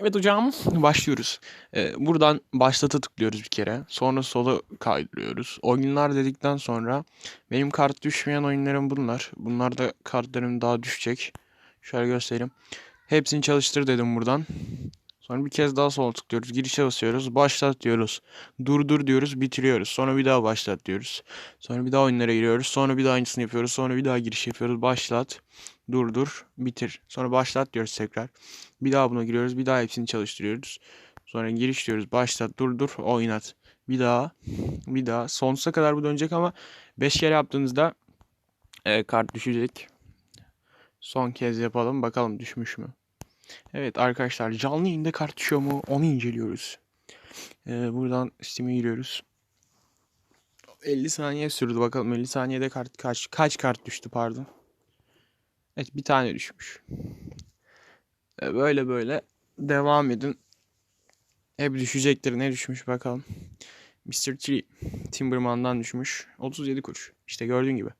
Evet hocam başlıyoruz. Ee, buradan başlata tıklıyoruz bir kere. Sonra sola kaydırıyoruz. Oyunlar dedikten sonra benim kart düşmeyen oyunlarım bunlar. Bunlarda kartlarım daha düşecek. Şöyle göstereyim. Hepsini çalıştır dedim buradan. Sonra bir kez daha sola tıklıyoruz. Girişe basıyoruz. Başlat diyoruz. Durdur diyoruz. Bitiriyoruz. Sonra bir daha başlat diyoruz. Sonra bir daha oyunlara giriyoruz. Sonra bir daha aynısını yapıyoruz. Sonra bir daha giriş yapıyoruz. Başlat. Durdur. Bitir. Sonra başlat diyoruz tekrar. Bir daha buna giriyoruz. Bir daha hepsini çalıştırıyoruz. Sonra giriş diyoruz. Başlat, durdur, oynat. Bir daha, bir daha. Sonsuza kadar bu dönecek ama 5 kere yaptığınızda e, kart düşecek. Son kez yapalım. Bakalım düşmüş mü? Evet arkadaşlar canlı yayında kart düşüyor mu? Onu inceliyoruz. E, buradan Steam'e giriyoruz. 50 saniye sürdü. Bakalım 50 saniyede kart kaç kaç kart düştü pardon. Evet bir tane düşmüş. E, Böyle böyle devam edin. Hep düşecektir. Ne düşmüş bakalım. Mr. Tree. Timberman'dan düşmüş. 37 kuruş. İşte gördüğün gibi.